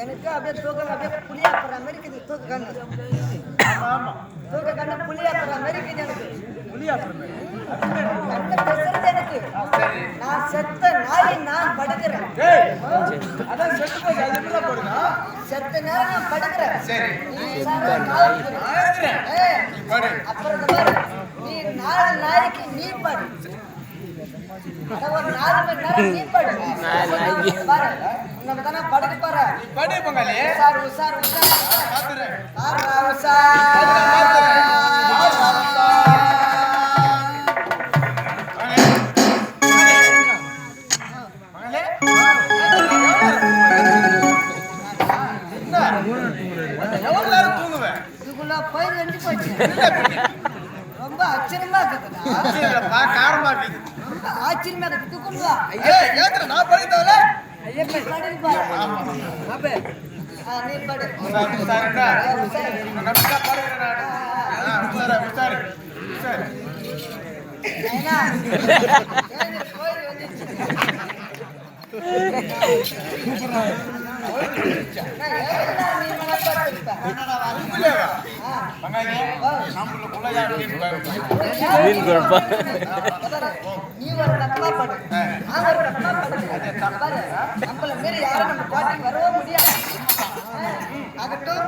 எனக்கு அப்படியே தூக்கம் அப்படியே புளியா போற மாதிரி இருக்குது தூக்க கண்ணு. தூக்க கண்ணு புளியா போற மாதிரி இருக்குது எனக்கு. நான் செத்த நாயை நான் படுக்கிறேன். அதான் செத்து போச்சு அது எப்படிலாம் போடுங்க செத்த நேரம் நான் படுக்கிறேன். சரி. அப்புறம் நாலு நாளைக்கு நீ படு. ஒரு நாலு மணி நேரம் நீ படு. பாரு. உனக்கு தானே படுக்க பாரு நீ படு உஷார் உஷார் பாத்துறேன் பாருடா, ரொம்ப ஆச்சரியமா இருக்கு இதுக்குள்ள நீ படுக்கு பாரு ஆ, நீ படு ஏன்னா, ஏன் நீ போய் வந்துச்சு? நான் ஏன்னா நீ மனப்பாட்டிருப்ப. மீன் குழம்பா நீ ஒரு கட்டமா படு நான் ஒரு கட்டமா படு பாரு நம்மள மீறி யாரும் நம்ம பாட்டிக்கு வரவே முடியாது. ஆகட்டும்.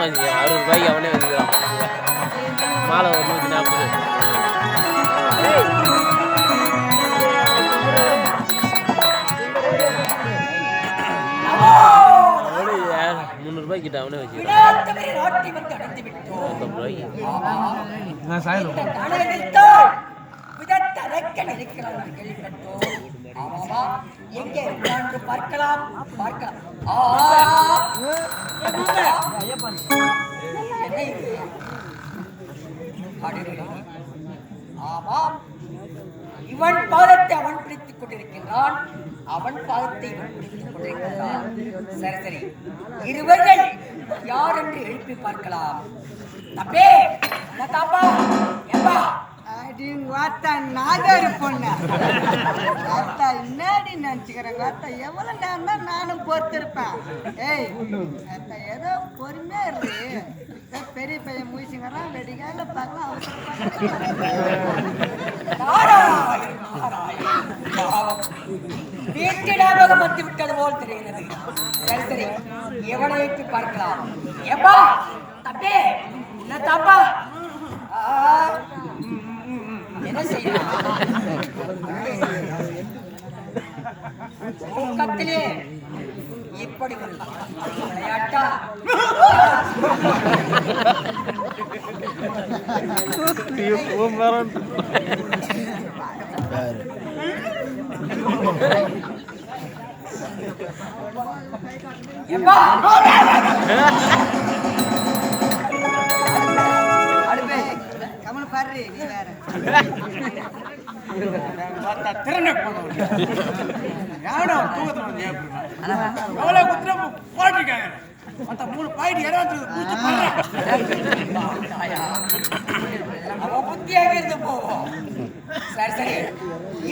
மணம் வச்சுக்கிறான் அறுபது ரூபாய்க்கு அவனே வச்சுக்கிறான் மாலை ஒரு நூற்றி நாற்பது. அவனே வச்சுக்கிறான் எங்கே பார்க்கலாம். பார்க்கலாம். ஆ! ஆமாம் இவன் பாதத்தை அவன் பிடித்துக் கொண்டிருக்கின்றான். அவன் பாதத்தை இவன் பிடித்துக் கொண்டிருக்கின்றான். சரி சரி. இருவர்கள் யார் என்று எழுப்பி பார்க்கலாம். தப்பே தாப்பா எப்பா அடிங்க வாத்தா நாகாரி பொண்ணு. வாத்தா என்னடி நினச்சிக்கிறேங்க வாத்தா எவ்வளோ நேரம் தான் நானும் பொறுத்திருப்பேன் ஏய் வாத்தா ஏதோ பொறுமையா இரு. பெரிய பையன் மூசிங்கிறான் வெடிக்கால பார்க்கலாம் அவசரம் நாராயண் நாராயண் எனக்கு விட்டது போல் தெரிகிறது. சரி சரி. எவனை வைத்து பார்க்கலாம்? எப்பா தப்பே என்ன தாப்பா தூக்கத்திலே இப்படி விளையாட்டா? எப்பா பாரு நீ வேற பார்த்தா திறனை போனவன். யாரோ தூக்கத்துல. எவ்வளவு குத்திரம் போட்டிருக்காங்க. மத்த மூணு பாயிண்ட் குத்து பண்றான். அவன் புத்தியாக இருந்து போவோம் சரி சரி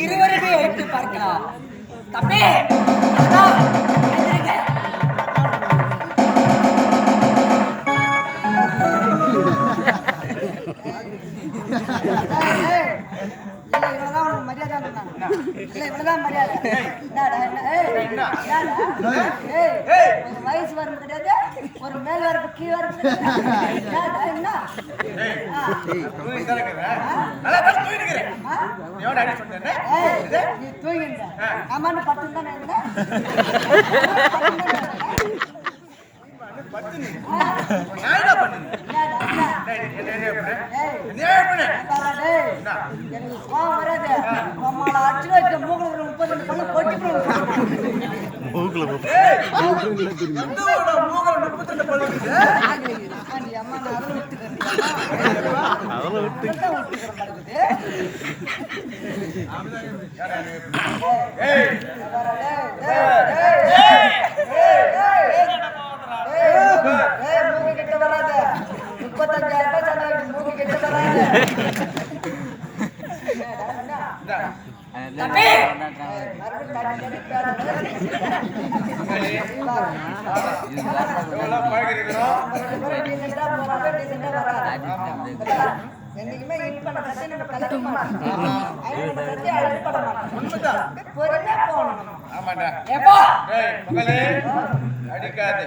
இருவருமே எழுப்பி பார்க்கலாம் தம்பி மரியாதை வயசு வரம்பு கிடையாது ஒரு மேல் கீழ் நீ ஆமான்னு பத்து தானே மூக்குல ஒரு விட்டு ஏய், எந்த ஒரு மூகல முப்பத்தி ரெண்டு பல்லு இருக்குது? ஆண்டி, அம்மா, நான் அதில் விட்டுக்கிறேன். அதில் விட்டுக்கிறேன் படுக்குது. ஏய், பாரா, டேய், டேய், டேய், டேய், டேய், டேய், டேய், மூக்கு கிட்ட வராத. முப்பத்தஞ்சாயிரம் ரூபாய் சம்பளம் மூக்கு கிட்ட வராத. என்னடா, என்ன? இந்தா. தம்பி ஏய், மறுபடியும் தண்ணி அடிக்காத. எவ்வளவு பழகிருக்கிறோம்? என்னைக்குமே இன் பண்ண நம்ம கலக்க மாட்டோம் ஐநூறு பிரச்சனை அழைப்பட மாட்டோம் பொறுமையா போகணும் ஆமாண்டா. எப்பா மகளே, அடிக்காதே.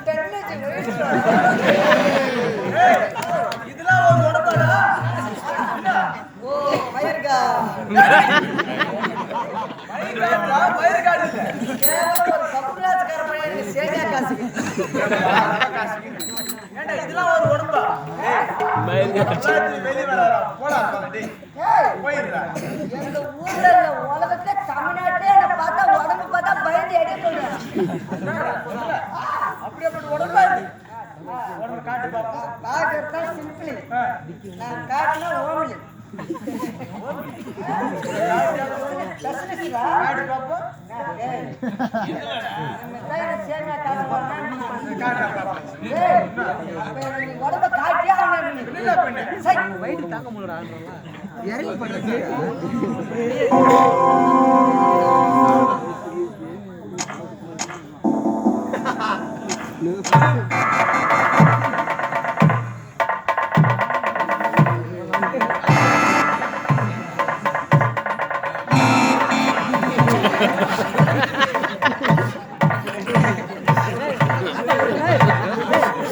இதெல்லாம் ஒரு இதெல்லாம் ஒரு உடம்பா? போடா, எங்க ஊர்ல இல்ல தமிழ்நாட்டிலே பார்த்தா உடம்பு பார்த்தா பயந்து எடுக்கணும் சொல்றேன் அப்படியாப்பட்ட உடம்பா இது? உடம்பு காட்டு பாப்போம். பாக்குறதா சிம்பிளி நான் காட்டுனா ஓமலி ஸ்பெஷலிஸ்டா காட்டு பாப்போம். ஏய் என்னதான் சேமியா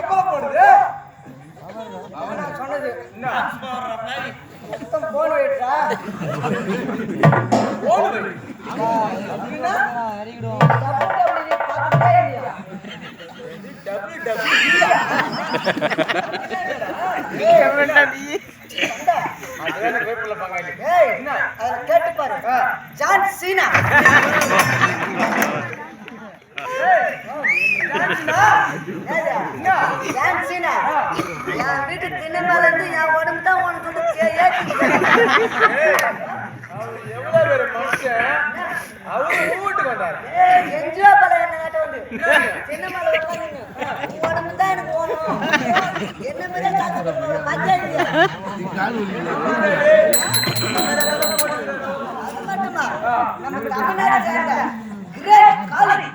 அப்பா போடுது ஜான் சீனா என் வீட்டு இருந்து என் உடம்பு தான் உனக்கு வந்து பல என்ன கேட்ட வந்து. உடம்பு தான் எனக்கு வேணும். என்ன அது மட்டுமா? நம்ம தமிழ்நாடு சேர்ந்த கிரேட் காலனி.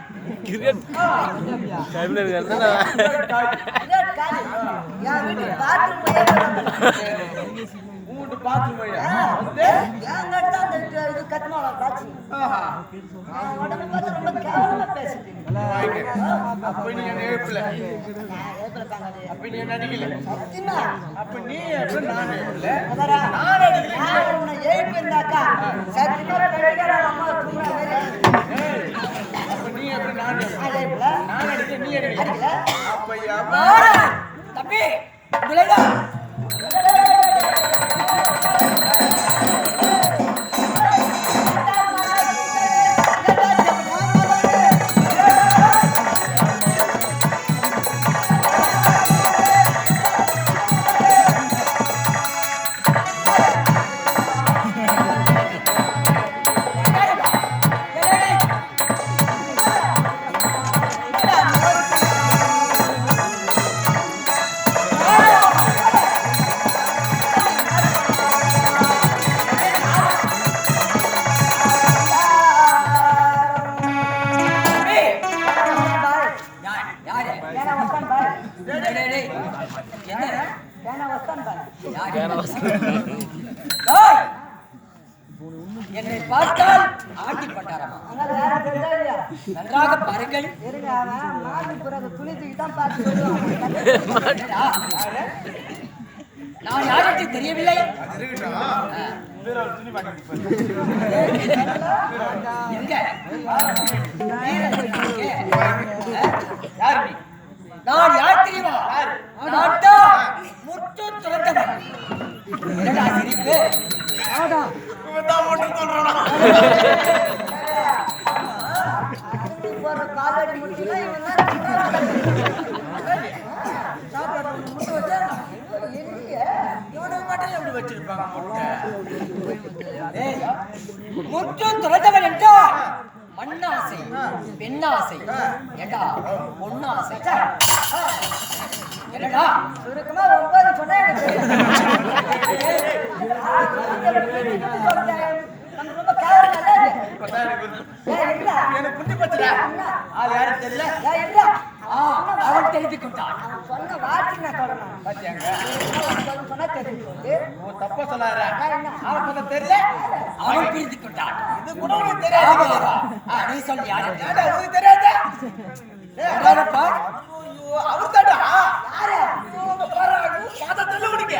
ரொம்ப கேவலமா பேசுது. நான் எழுப்பல. அடிக்கல. தம்பி என்னை பார்த்தால் ஆட்டி பட்டாரமா நன்றாக பாருங்கள். பார்த்து நான் யாருக்கு தெரியவில்லை? எங்க? எங்க? நான் யார் தெரியுமா? தான் முற்று துறந்தவன். என்னடா சிரிப்பு? அறுந்து போற காலடி முடிச்சுனா இவன் தான் சாப்பாடு ஒண்ணு முட்டை வச்சா, எங்க? இவனுக்கு மட்டும் எப்படி வச்சிருப்பாங்க முட்டை? ஏய், முற்று துறந்தவன் என்றால் மண்ணாசை பெண்ணாசை. ஏண்டா? பொன்னாசை என்னடா? சுருக்கமா ஒன்பது சொன்னா எனக்கு. புத்தி பத்தல ஆள் யாரும் தெரியல. அவன் தெரிந்து கொண்டான் அவன் சொன்ன வார்த்தை நான் சொல்லணும் பாத்தியாங்க? சொன்னா தெரிஞ்சு உன் தப்பா சொல்லாத? அவன் தெரியல. அவன் பிரித்து கொண்டான் இது கூட உனக்கு தெரியாது. நீ சொல்லி யாரு உனக்கு தெரியாது? யாரப்பா அவர் தாடா யாரு? பார்த்தா தெரியல உனக்கு.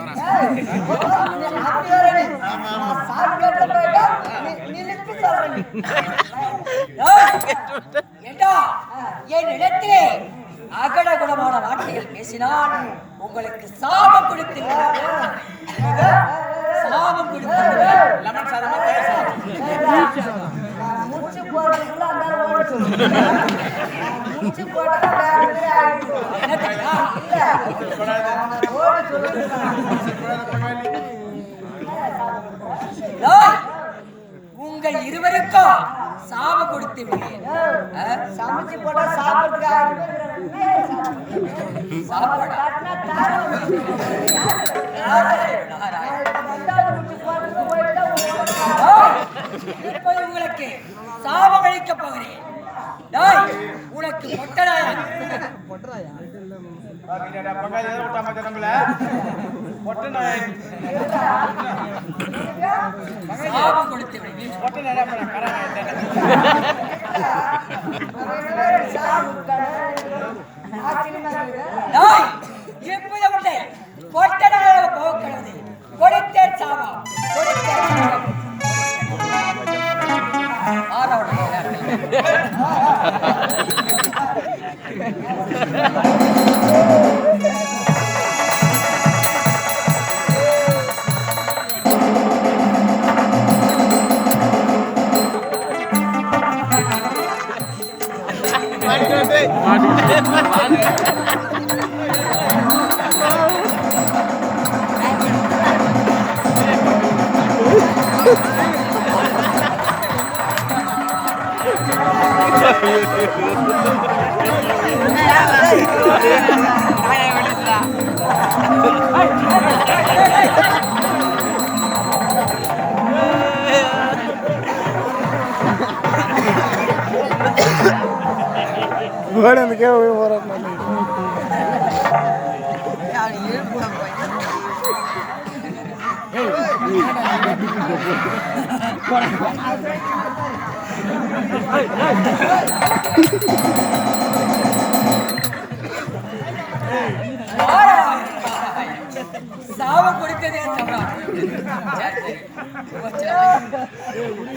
நான் என் அகட குணமான வார்த்தைகள் பேசினால் உங்களுக்கு சாபம் கொடுத்து சாபம் கொடுத்து லெமன் சாதமா சாதம் மூச்சு அந்த உங்க உங்கள் இருவருக்கும் சாவு கொடுத்து? சமைச்சு போட்டா சாப்பிடுறதுக்கு சாப்பாடா? உங்களுக்கு சாபம் அளிக்கப் போகிறேன். உனக்கு பொட்டடாயா பாத்தீங்கடா, பங்காளி ஏதோ விட்டா மச்சான் நம்மள. சாபம் கொடுத்ததே தவறா சரி, சரி.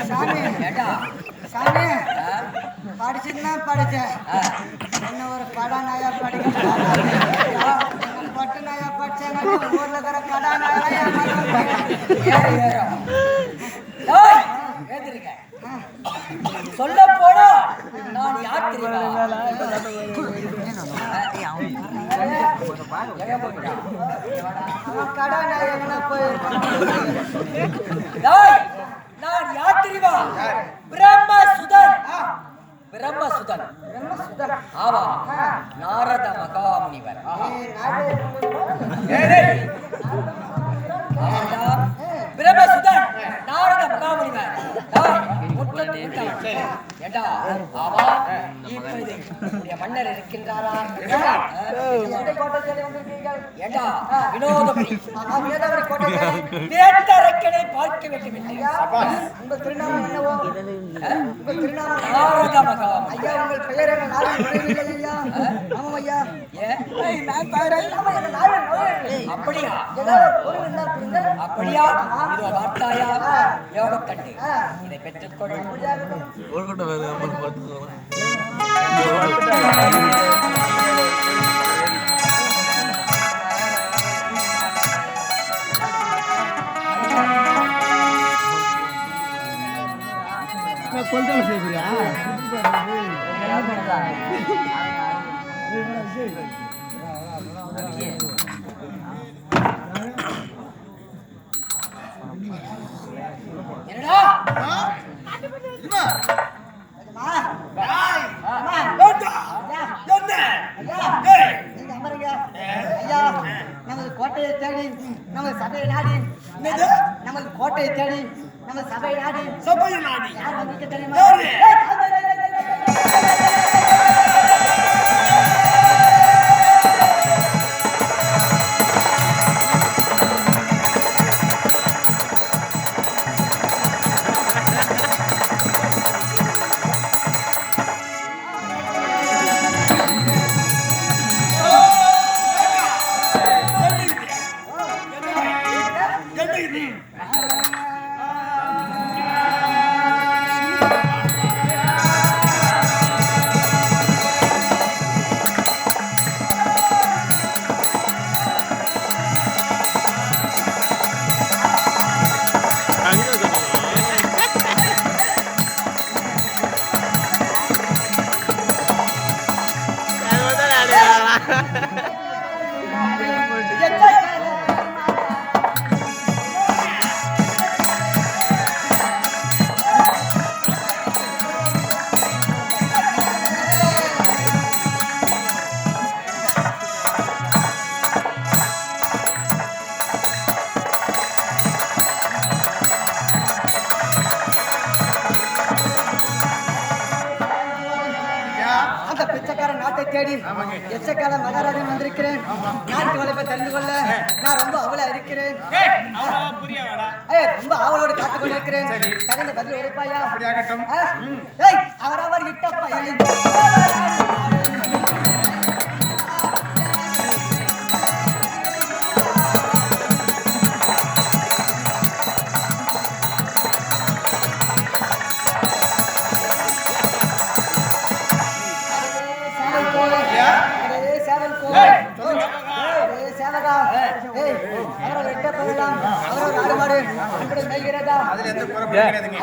சாமி ஏண்டா, சாமி? படிச்சுன்னா படிச்சேன். என்ன ஒரு கடா நாயா படிக்க பட்டு நாயா படிச்சேன் ஊர்ல இருக்கிற கடா நாயா ஏறு, ஏறு. டேய், எழுந்திருங்க. சொல்ல போனா நான் யார் நான் யார் தெரியுமா? பிரம்மசுதன். பிரம்மசுதன். ஆமா நாரத மகாமுனிவர். பிரம்மசுதன் நாரத மகாமுனிவர் மன்னர் இருக்கின்றாரா? ரக்கனை பார்க்க வேண்டும் என்று உங்க திருநாமம் என்னவோ? உங்க திருநாமம் நாரத மகாமுனிவர் ஐயா உங்கள் பெயர் என்ன? நாளும் ஐயா நான் என்ன அப்படியா அப்படியா இதோ வார்த்தாயா யோகக்கண்டு இதை பெற்றுக்கொள் நமது கோட்டையை தேடி நமது சபையை நாடி நமது கோட்டையை தேடி நமது சபையை நாடி சபையை நாடி. யார் வந்திருக்க தெரியுமா? தேடி எச்சக்கால மகாராஜன் வந்திருக்கிறேன். நாட்டு வளர்ப்பை தெரிந்து கொள்ள? நான் ரொம்ப அவளா இருக்கிறேன் ரொம்ப ஆவலோடு காத்து கொண்டிருக்கிறேன். தகுந்த பதில் உரைப்பாயா அவரவர் இட்டப்பா அதில் எந்த குறை கிடையாதுங்க.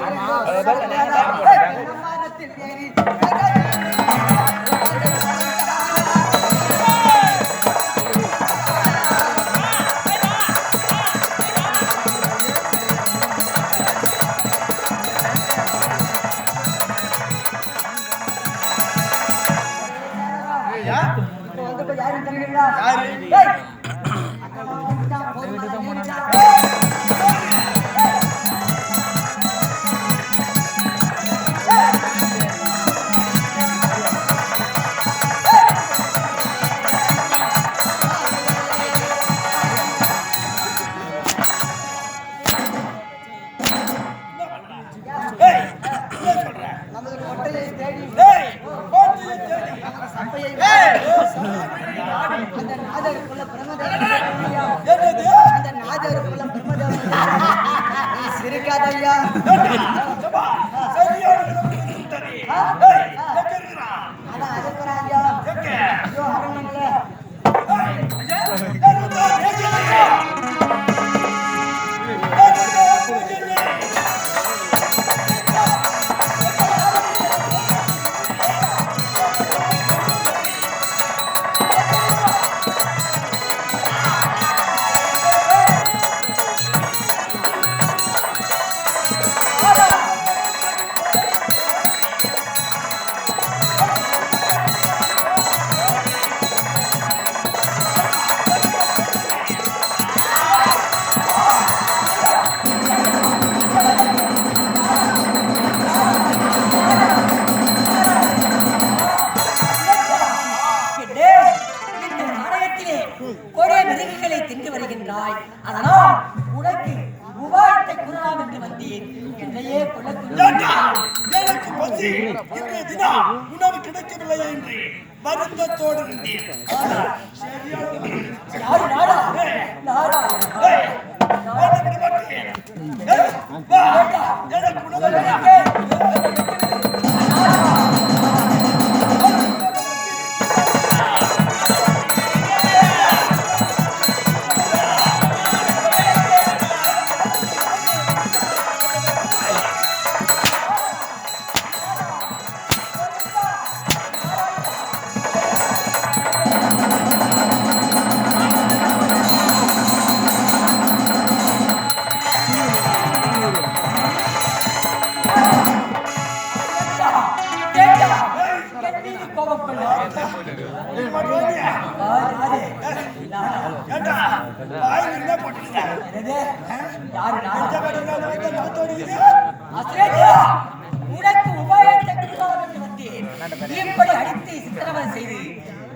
இப்படி அடித்து சித்திரவதை செய்து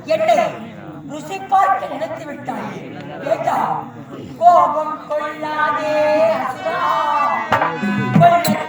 என்னை ருசி பார்க்க நினைத்து விட்டாயே. கோபம் கொள்ளாதே அசுரா. கொள்ள